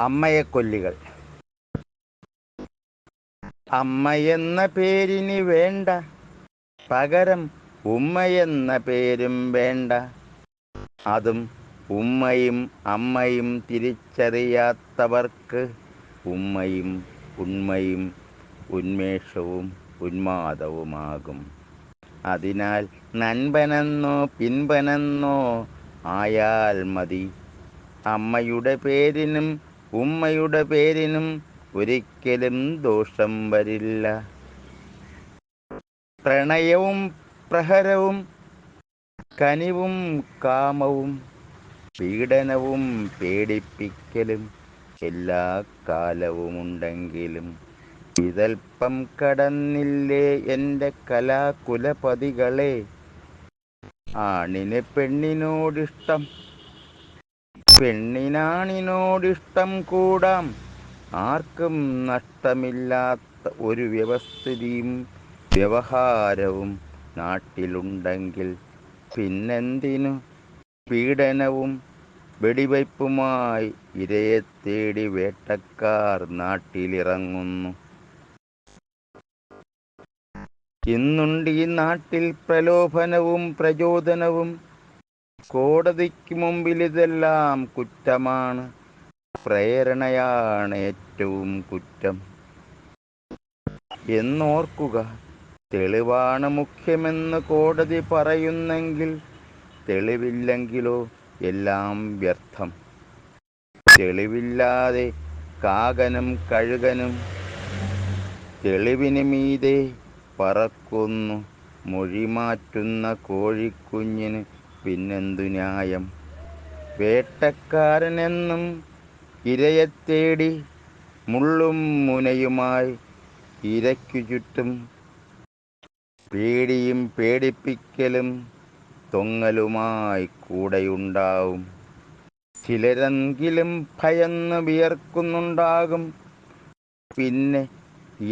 അമ്മയെക്കൊല്ലികൾ അമ്മയെന്ന പേരിനി വേണ്ട. പകരം ഉമ്മയെന്ന പേരും വേണ്ട. അതും ഉമ്മയും അമ്മയും തിരിച്ചറിയാത്തവർക്ക് ഉമ്മയും ഉണ്മയും ഉന്മേഷവും ഉന്മാദവുമാകും. അതിനാൽ നൻപനെന്നോ പിൻപനെന്നോ ആയാൽ മതി. അമ്മയുടെ പേരിനും ഉമ്മയുടെ പേരിനും ഒരിക്കലും ദോഷം വരില്ല. പ്രണയവും പ്രഹരവും കനിവും കാമവും പീഡനവും പേടിപ്പിക്കലും എല്ലാ കാലവുമുണ്ടെങ്കിലും ഇതൽപ്പം കടന്നില്ലേ എന്റെ കലാകുലപതികളെ? ആണിന് പെണ്ണിനോടിഷ്ടം പെണ്ണിനാണിനോടിഷ്ടം കൂടാം ആർക്കും നഷ്ടമില്ലാത്ത ഒരു വ്യവസ്ഥിതിയും വ്യവഹാരവും നാട്ടിലുണ്ടെങ്കിൽ പിന്നെന്തിനു? പീഡനവും വെടിവയ്പ്പുമായി ഇരയെ തേടി വേട്ടക്കാർ നാട്ടിലിറങ്ങുന്നു. ഇന്നുണ്ട് ഈ നാട്ടിൽ പ്രലോഭനവും പ്രചോദനവും കോടതിക്ക് മുമ്പിൽ ഇതെല്ലാം കുറ്റമാണ്. പ്രേരണയാണ് ഏറ്റവും കുറ്റം. എന്നോർക്കുക തെളിവാണ് മുഖ്യമെന്ന് കോടതി പറയുന്നെങ്കിൽ തെളിവില്ലെങ്കിലോ എല്ലാം വ്യർത്ഥം. തെളിവില്ലാതെ കാകനും കഴുകനും തെളിവിന് മീതെ പറക്കുന്നു. മൊഴി മാറ്റുന്ന കോഴിക്കുഞ്ഞിന് പിന്നെന്തു ന്യായം? വേട്ടക്കാരനെന്നും ഇരയെ തേടി മുള്ളും മുനയുമായി ഇരയ്ക്കു ചുറ്റും പേടിയും പേടിപ്പിക്കലും തൊങ്ങലുമായി കൂടെയുണ്ടാവും. ചിലരെങ്കിലും ഭയന്ന് വിയർക്കുന്നുണ്ടാകും. പിന്നെ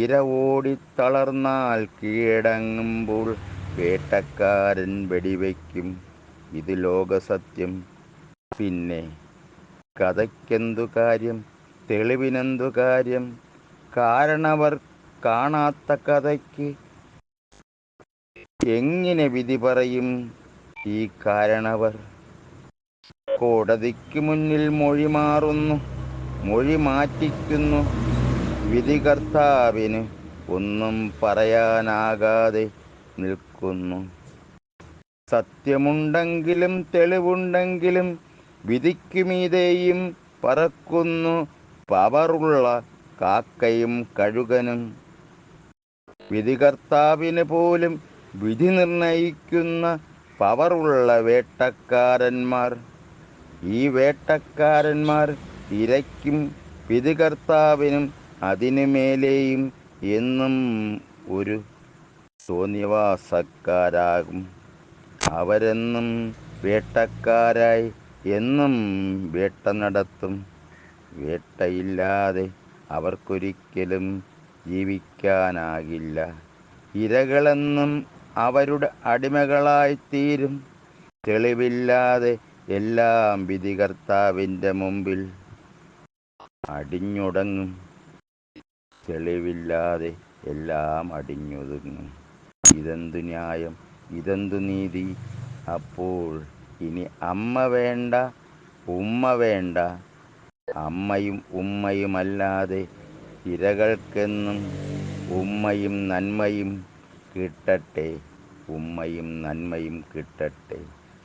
ഇര ഓടി തളർന്നാൽ കീഴടങ്ങുമ്പോൾ വേട്ടക്കാരൻ വെടിവെക്കും ഇത് ലോകസത്യം. പിന്നെ കഥയ്ക്കെന്തു കാര്യം? തെളിവിനെന്തു കാര്യം? കാരണവർ കാണാത്ത കഥയ്ക്ക് എങ്ങനെ വിധി പറയും ഈ കാരണവർ? കോടതിക്ക് മുന്നിൽ മൊഴി മാറുന്നു മൊഴി മാറ്റിക്കുന്നു. വിധികർത്താവിന് ഒന്നും പറയാനാകാതെ നിൽക്കുന്നു. സത്യമുണ്ടെങ്കിലും തെളിവുണ്ടെങ്കിലും വിധിക്കുമീതേയും പറക്കുന്നു പവറുള്ള കാക്കയും കഴുകനും. വിധികർത്താവിന് പോലും വിധി നിർണയിക്കുന്ന പവറുള്ള വേട്ടക്കാരന്മാർ. ഈ വേട്ടക്കാരന്മാർ ഇരയ്ക്കും വിധികർത്താവിനും അതിനു മേലെയും എന്നും ഒരു തോന്നിവാസക്കാരാകും അവരെന്നും വേട്ടക്കാരായി എന്നും വേട്ട നടത്തും. വേട്ടയില്ലാതെ അവർക്കൊരിക്കലും ജീവിക്കാനാകില്ല. ഇരകളെന്നും അവരുടെ അടിമകളായിത്തീരും തെളിവില്ലാതെ എല്ലാം വിധികർത്താവിന്റെ മുമ്പിൽ അടിഞ്ഞുടങ്ങും. തെളിവില്ലാതെ എല്ലാം അടിഞ്ഞൊതുങ്ങും. ഇതെന്തു ന്യായം? ഇതെന്തു നീതി? അപ്പോൾ ഇനി അമ്മ വേണ്ട ഉമ്മ വേണ്ട. അമ്മയും ഉമ്മയുമല്ലാതെ ഇരകൾക്കെന്നും ഉമ്മയും നന്മയും കിട്ടട്ടെ ഉമ്മയും നന്മയും കിട്ടട്ടെ.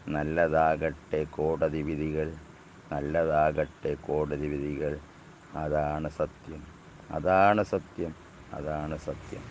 നല്ലതാകട്ടെ കോടതി വിധികൾ നല്ലതാകട്ടെ കോടതി വിധികൾ. അതാണ് സത്യം. അതാണ് സത്യം. അതാണ് സത്യം.